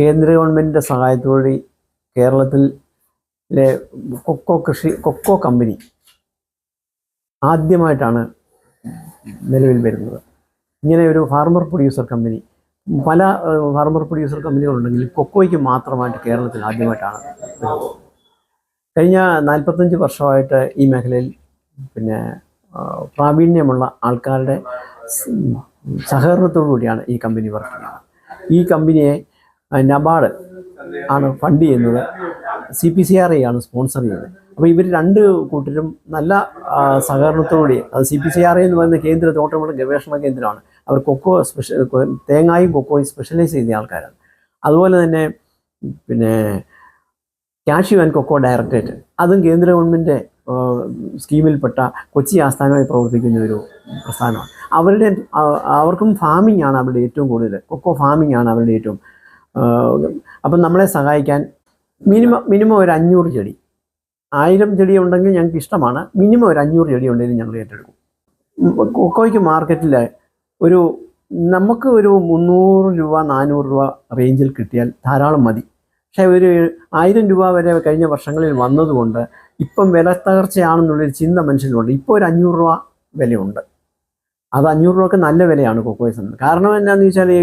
കേന്ദ്ര ഗവൺമെന്റിന്റെ സഹായത്തോടെ കേരളത്തിലെ കൊക്കോ കൃഷി കൊക്കോ കമ്പനി ആദ്യമായിട്ടാണ് നിലവിൽ വരുന്നത്. ഇങ്ങനെ ഒരു ഫാർമർ പ്രൊഡ്യൂസർ കമ്പനി പല ഫാർമർ പ്രൊഡ്യൂസർ കമ്പനികളുണ്ടെങ്കിൽ കൊക്കോയ്ക്ക് മാത്രമായിട്ട് കേരളത്തിൽ ആദ്യമായിട്ടാണ് കഴിഞ്ഞ നാൽപ്പത്തഞ്ച് വർഷമായിട്ട് ഈ മേഖലയിൽ പിന്നെ പ്രാവീണ്യമുള്ള ആൾക്കാരുടെ സഹകരണത്തോടു കൂടിയാണ് ഈ കമ്പനി വർക്ക് ചെയ്യുന്നത്. ഈ കമ്പനിയെ നബാർഡ് ആണ് ഫണ്ട് ചെയ്യുന്നത്. C P C R I ആണ് സ്പോൺസർ ചെയ്യുന്നത്. അപ്പോൾ ഇവർ രണ്ട് കൂട്ടരും നല്ല സഹകരണത്തോടെ അത് C P C R I എന്ന് പറയുന്ന കേന്ദ്ര തോട്ടമുള്ള ഗവേഷണ കേന്ദ്രമാണ്. അവർ കൊക്കോ സ്പെഷ്യൽ തേങ്ങായും കൊക്കോയും സ്പെഷ്യലൈസ് ചെയ്യുന്ന ആൾക്കാരാണ്. അതുപോലെ തന്നെ പിന്നെ കാഷ്യു ആൻഡ് കൊക്കോ ഡയറക്ടറേറ്റ് അതും കേന്ദ്ര ഗവൺമെന്റ് സ്കീമിൽപ്പെട്ട കൊച്ചി ആസ്ഥാനമായി പ്രവർത്തിക്കുന്ന ഒരു പ്രസ്ഥാനമാണ്. അവരുടെ അവർക്കും ഫാമിംഗ് ആണ് അവരുടെ ഏറ്റവും കൂടുതൽ. കൊക്കോ ഫാമിംഗ് ആണ് അവരുടെ ഏറ്റവും അപ്പം നമ്മളെ സഹായിക്കാൻ മിനിമം മിനിമം ഒരു അഞ്ഞൂറ് ചെടി. ആയിരം ചെടി ഉണ്ടെങ്കിൽ ഞങ്ങൾക്ക് ഇഷ്ടമാണ്. മിനിമം ഒരു അഞ്ഞൂറ് ചെടി ഉണ്ടെങ്കിൽ ഞങ്ങൾ ഏറ്റെടുക്കും. കൊക്കോയ്ക്ക് മാർക്കറ്റിൽ ഒരു നമുക്ക് ഒരു മുന്നൂറ് രൂപ നാനൂറ് രൂപ റേഞ്ചിൽ കിട്ടിയാൽ ധാരാളം മതി. പക്ഷേ ഒരു ആയിരം രൂപ വരെ കഴിഞ്ഞ വർഷങ്ങളിൽ വന്നതുകൊണ്ട് ഇപ്പം വില തകർച്ചയാണെന്നുള്ളൊരു ചിന്ത മനുഷ്യനുണ്ട് ഇപ്പോൾ ഒരു അഞ്ഞൂറ് രൂപ വിലയുണ്ട്. അത് അഞ്ഞൂറ് രൂപയ്ക്ക് നല്ല വിലയാണ് കൊക്കോയ്സ് കാരണം എന്താണെന്ന് വെച്ചാൽ ഈ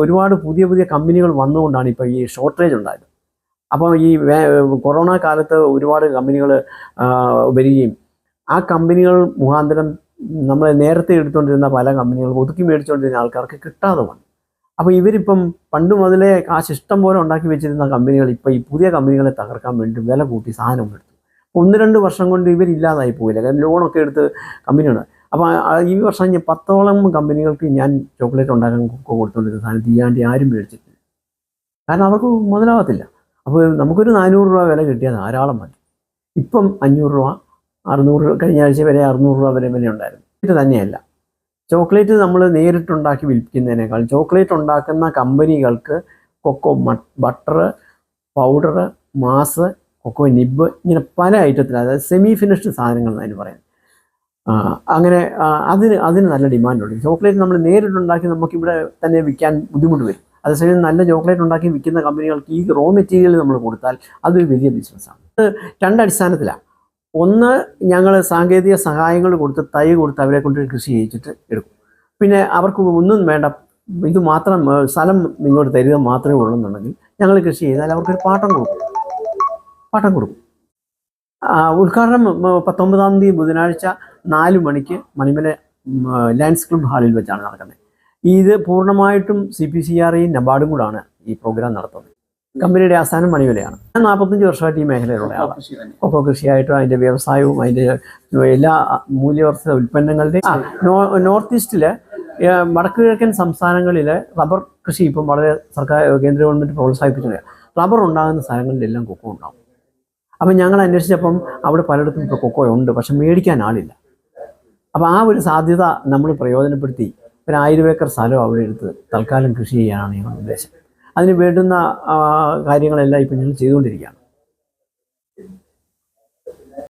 ഒരുപാട് പുതിയ പുതിയ കമ്പനികൾ വന്നുകൊണ്ടാണ് ഇപ്പോൾ ഈ ഷോർട്ടേജ് ഉണ്ടായത്. അപ്പോൾ ഈ കൊറോണ കാലത്ത് ഒരുപാട് കമ്പനികൾ വരികയും ആ കമ്പനികൾ മുഖാന്തരം നമ്മൾ നേരത്തെ എടുത്തുകൊണ്ടിരുന്ന പല കമ്പനികളും ഒതുക്കി മേടിച്ചുകൊണ്ടിരുന്ന ആൾക്കാർക്ക് കിട്ടാതെ വന്നു. അപ്പോൾ ഇവരിപ്പം പണ്ട് മുതലേ കാശ് ഇഷ്ടം പോലെ ഉണ്ടാക്കി വെച്ചിരുന്ന കമ്പനികൾ ഇപ്പോൾ ഈ പുതിയ കമ്പനികളെ തകർക്കാൻ വേണ്ടി വില കൂട്ടി സാധനം എടുത്തു. ഒന്ന് രണ്ട് വർഷം കൊണ്ട് ഇവരില്ലാതായി പോയില്ല. കാരണം ലോണൊക്കെ എടുത്ത് കമ്പനിയാണ് അപ്പോൾ ഈ വർഷം ഞാൻ പത്തോളം കമ്പനികൾക്ക് ഞാൻ ചോക്ലേറ്റ് ഉണ്ടാക്കാൻ കൊടുത്തുകൊണ്ടിരുന്ന സാധനം തീയാണ്ടി ആരും മേടിച്ചിട്ടില്ല. കാരണം അവർക്ക് മുതലാവത്തില്ല. അപ്പോൾ നമുക്കൊരു നാനൂറ് രൂപ വില കിട്ടിയാൽ ധാരാളം മതി. ഇപ്പം അഞ്ഞൂറ് രൂപ അറുന്നൂറ് രൂപ കഴിഞ്ഞ ആഴ്ച വരെ അറുന്നൂറ് രൂപ വരെ വില ഉണ്ടായിരുന്നു. ഇത് തന്നെയല്ല. ചോക്ലേറ്റ് നമ്മൾ നേരിട്ടുണ്ടാക്കി വിൽക്കുന്നതിനേക്കാൾ ചോക്ലേറ്റ് ഉണ്ടാക്കുന്ന കമ്പനികൾക്ക് cocoa butter powder mass cocoa nib ഇങ്ങനെ പല ഐറ്റത്തിൽ അതായത് സെമി ഫിനിഷ്ഡ് സാധനങ്ങൾ എന്ന് പറയുന്നത്. അങ്ങനെ അതിന് അതിന് നല്ല ഡിമാൻഡുണ്ട്. ചോക്ലേറ്റ് നമ്മൾ നേരിട്ട് നേരിട്ടുണ്ടാക്കി നമുക്കിവിടെ തന്നെ വിൽക്കാൻ ബുദ്ധിമുട്ട് വരും. അതേസമയം നല്ല ചോക്ലേറ്റ് ഉണ്ടാക്കി വിൽക്കുന്ന കമ്പനികൾക്ക് ഈ റോ മെറ്റീരിയൽ നമ്മൾ കൊടുത്താൽ അതൊരു വലിയ ബിസിനസ്സാണ് അത് രണ്ടടിസ്ഥാനത്തിലാണ് ഒന്ന് ഞങ്ങൾ സാങ്കേതിക സഹായങ്ങൾ കൊടുത്ത് തൈ കൊടുത്ത് അവരെ കൊണ്ട് കൃഷി ചെയ്യിച്ചിട്ട് എടുക്കും. പിന്നെ അവർക്ക് ഒന്നും വേണ്ട ഇത് മാത്രം സ്ഥലം ഇങ്ങോട്ട് തരിക മാത്രമേ ഉള്ളൂ എന്നുണ്ടെങ്കിൽ ഞങ്ങൾ കൃഷി ചെയ്താൽ അവർക്കൊരു പാട്ടം കൊടുക്കും. പാട്ടം കൊടുക്കും. ഉദ്ഘാടനം പത്തൊമ്പതാം തീയതി ബുധനാഴ്ച നാല് മണിക്ക് മണിമല ലയൻസ് ക്ലബ് ഹാളിൽ വെച്ചാണ് നടക്കുന്നത്. ഇത് പൂർണമായിട്ടും സി പി സി ആർ നബാർഡും കൂടാണ് ഈ പ്രോഗ്രാം നടത്തുന്നത്. കമ്പനിയുടെ ആസ്ഥാനം മണിമലയാണ്. ഞാൻ നാൽപ്പത്തഞ്ച് വർഷമായിട്ട് ഈ മേഖലയിലുള്ള കൊക്കോ കൃഷിയായിട്ടും അതിന്റെ വ്യവസായവും അതിന്റെ എല്ലാ മൂല്യവർദ്ധിത ഉൽപ്പന്നങ്ങളുടെയും നോർത്ത് ഈസ്റ്റിൽ വടക്ക് കിഴക്കൻ സംസ്ഥാനങ്ങളിൽ റബ്ബർ കൃഷി ഇപ്പം വളരെ സർക്കാർ കേന്ദ്ര ഗവൺമെന്റ് പ്രോത്സാഹിപ്പിച്ചിട്ടുണ്ട്. റബ്ബർ ഉണ്ടാകുന്ന സ്ഥലങ്ങളിലെല്ലാം കൊക്കോ ഉണ്ടാവും. അപ്പം ഞങ്ങൾ അന്വേഷിച്ചപ്പം അവിടെ പലയിടത്തും ഇപ്പോൾ കൊക്കോ ഉണ്ട് പക്ഷെ മേടിക്കാൻ ആളില്ല. അപ്പോൾ ആ ഒരു സാധ്യത നമ്മൾ പ്രയോജനപ്പെടുത്തി. ഒരു ആയിരം ഏക്കർ സ്ഥലം അവിടെ എടുത്ത് തൽക്കാലം കൃഷി ചെയ്യാനാണ് ഞങ്ങളുടെ ഉദ്ദേശം. അതിന് വേണ്ടുന്ന കാര്യങ്ങളെല്ലാം ഇപ്പം ഞങ്ങൾ ചെയ്തുകൊണ്ടിരിക്കുകയാണ്.